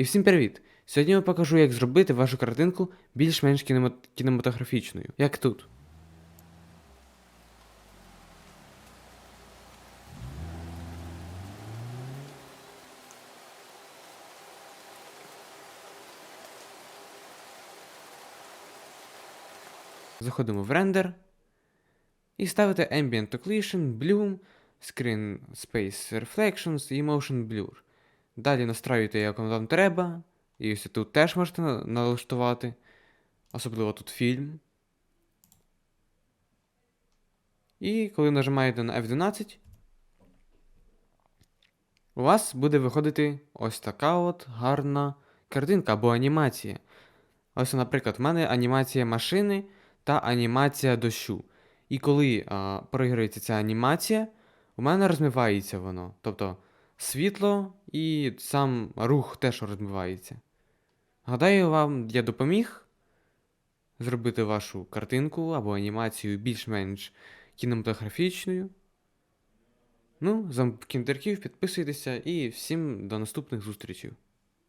І всім привіт! Сьогодні я покажу, як зробити вашу картинку більш-менш кінематографічною, як тут. Заходимо в рендер і ставите Ambient Occlusion, Bloom, Screen Space Reflections і Motion Blur. Далі настраюєте, як вам треба. І ось тут теж можете налаштувати. Особливо тут фільм. І коли нажимаєте на F12, у вас буде виходити ось така от гарна картинка або анімація. Ось, наприклад, в мене анімація машини та анімація дощу. І коли а, проіграється ця анімація, у мене розмивається воно. Тобто світло і сам рух теж розмивається. Гадаю, вам я допоміг зробити вашу картинку або анімацію більш-менш кінематографічною. Ну, за кінтерків підписуйтеся і всім до наступних зустрічей.